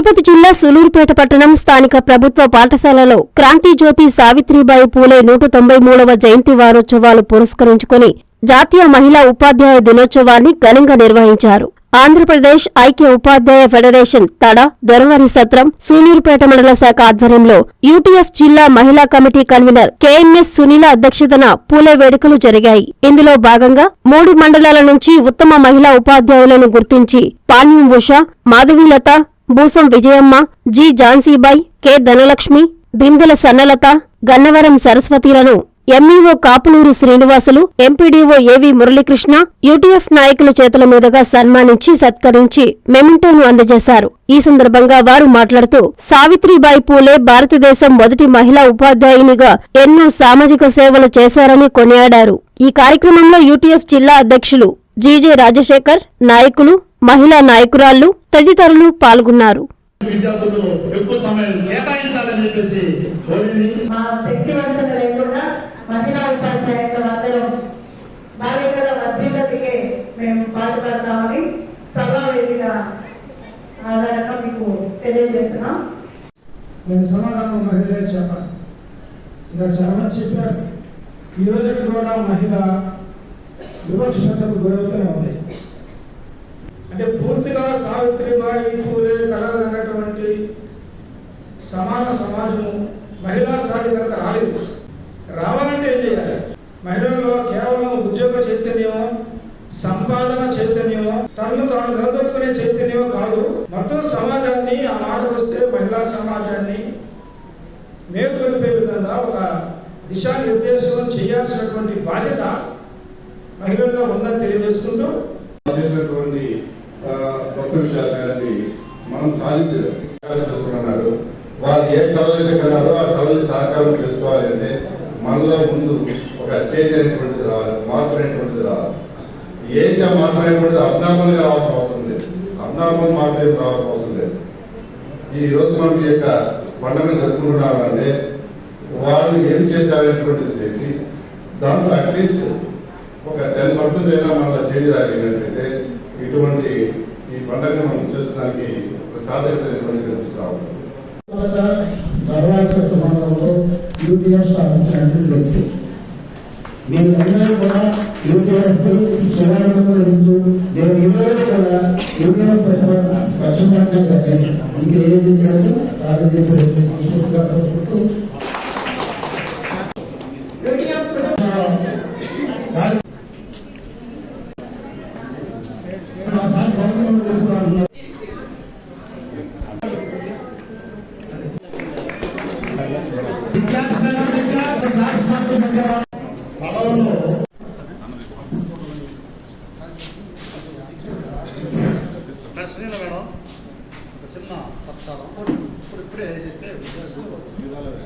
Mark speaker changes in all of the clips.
Speaker 1: తిరుపతి జిల్లా సులూరుపేట పట్టణం స్థానిక ప్రభుత్వ పాఠశాలలో క్రాంతి జ్యోతి సావిత్రిబాయి పూలే నూట తొంభై మూడవ జయంతి వారోత్సవాలు పురస్కరించుకుని జాతీయ మహిళా ఉపాధ్యాయ దినోత్సవాన్ని ఘనంగా నిర్వహించారు. ఆంధ్రప్రదేశ్ ఐక్య ఉపాధ్యాయ ఫెడరేషన్ తడ దొరవరి సత్రం సూలూరుపేట మండల శాఖ ఆధ్వర్యంలో యూటీఎఫ్ జిల్లా మహిళా కమిటీ కన్వీనర్ కెఎంఎస్ సునీల అధ్యక్షతన పూలే వేడుకలు జరిగాయి. ఇందులో భాగంగా మూడు మండలాల నుంచి ఉత్తమ మహిళా ఉపాధ్యాయులను గుర్తించి Panyam Usha Madhavilatha Boosam Vijayamma G. Jhansibai K. Dhanalakshmi Bindela Sannalatha Gannavaram సరస్వతిలను MEO Kapuluru Srinivasulu MPDO AV Muralikrishna UTF నాయకుల చేతుల మీదుగా సన్మానించి సత్కరించి మెమెంటోను అందజేశారు. ఈ సందర్భంగా వారు మాట్లాడుతూ సావిత్రిబాయి పూలే భారతదేశం మొదటి మహిళా ఉపాధ్యాయునిగా ఎన్నో సామాజిక సేవలు చేశారని కొనియాడారు. ఈ కార్యక్రమంలో యూటీఎఫ్ జిల్లా అధ్యక్షులు జీజే రాజశేఖర్ నాయకులు మహిళా నాయకురాళ్ళు తదితరులు పాల్గొన్నారు.
Speaker 2: నేను చెప్పాలి. చాలా చెప్పారు. ఈ రోజు కూడా మహిళ వివక్షతకు గురవుతూనే ఉంది. అంటే పూర్తిగా సావిత్రిబాయి పూలే కలగనటువంటి సమాన సమాజము మహిళా సాధికారత రాలేదు. రావాలంటే ఏం చేయాలి? మహిళల్లో కేవలం ఉద్యోగ చైతన్యమో సంపాదన చైతన్యమో తనను తాను నిలదొక్కునే చైతన్యమో కాదు. మొత్తం సమాజాన్ని ఆ మాటకు వస్తే మహిళా సమాజాన్ని మేల్కొల్పే విధంగా ఒక దిశానిర్దేశం చేయాల్సినటువంటి బాధ్యత మహిళల్లో ఉందని తెలియజేసుకుంటూ
Speaker 3: చేసినటువంటి గొప్ప విషయాలు కానీ మనం సాధించలేం చేసుకున్నాడు. వాళ్ళు ఏ కళలు అయితే కన్నారో ఆ కళలు సహకారం చేసుకోవాలంటే మనలో ముందు ఒక చేంజ్ అనేటువంటిది రావాలి మార్పు అనేటువంటిది రావాలి. ఏంటి ఆ మార్పు అనేటువంటిది అబ్నార్మల్ రావాల్సిన అవసరం లేదు. అబ్నార్మల్ మార్పు రావాల్సిన అవసరం లేదు. ఈ రోజు మనం ఈ యొక్క పండుగను జరుపుకుంటున్నామంటే వాళ్ళు ఏం చేశారనేటువంటిది చేసి దాంట్లో అట్లీస్ట్ ఒక టెన్ పర్సెంట్ అయినా మన చేంజ్ రాగలిగినట్లయితే ఇటువంటి ఈ పండుగను మనం చేసడానికి ఒక సాధ్యతమైనటువంటి కనిపిస్తా ఉంటుంది
Speaker 2: తర్వాత సమాజంలో యూటీఎఫ్ సాధించినట్టు వ్యక్తి. కూడా యూటీఎఫ్ సుమారుగా తెలుసు. నేను ఇరవై కూడా యూటీఎఫ్ ఇంకా ఏది కాదు కాలేజీ మనస్ఫూర్తిగా కోరుకుంటూ
Speaker 4: పడవలో సునీల మేడం ఒక చిన్న సత్కారం ఇప్పుడు ఇప్పుడే చేస్తే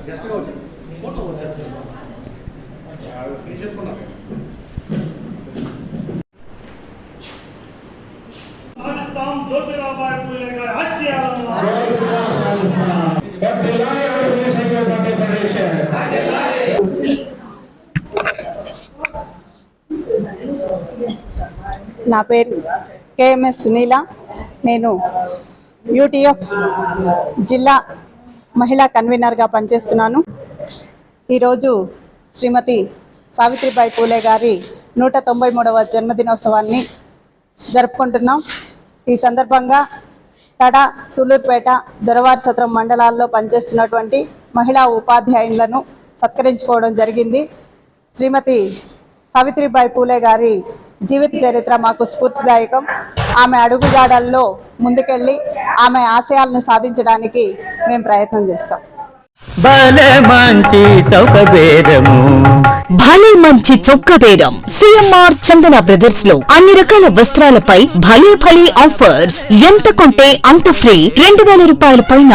Speaker 4: గెస్ట్గా వచ్చింది ఫోటో వచ్చేస్తుంది నేను చెప్పుకున్నాను పాకిస్తాన్ జ్యోతిరాబాయ్ పూలే గారి ఆశయాలను
Speaker 5: నా పేరు కేఎంఎస్ సునీల. నేను యూటీఎఫ్ జిల్లా మహిళా కన్వీనర్గా పనిచేస్తున్నాను. ఈరోజు శ్రీమతి సావిత్రిబాయి పూలే గారి నూట తొంభై మూడవ జన్మదినోత్సవాన్ని జరుపుకుంటున్నాం. ఈ సందర్భంగా తడ సూలూరుపేట దొరవారి సత్రం మండలాల్లో పనిచేస్తున్నటువంటి మహిళా ఉపాధ్యాయులను సత్కరించుకోవడం జరిగింది. శ్రీమతి సావిత్రిబాయి పూలే గారి జీవిత చరిత్ర మాకు స్ఫూర్తిదాయకం. ఆమె అడుగుజాడల్లో ముందుకెళ్ళి ఆమె ఆశయాలను సాధించడానికి మేము ప్రయత్నం చేస్తాం.
Speaker 6: భలే మంచి
Speaker 7: చొక్క బేరం సిఎంఆర్ చందన బ్రదర్స్లో అన్ని రకాల వస్త్రాలపై భలే భలే ఆఫర్స్. ఎంత కొంటే అంత ఫ్రీ. రెండు వేల రూపాయల పైన.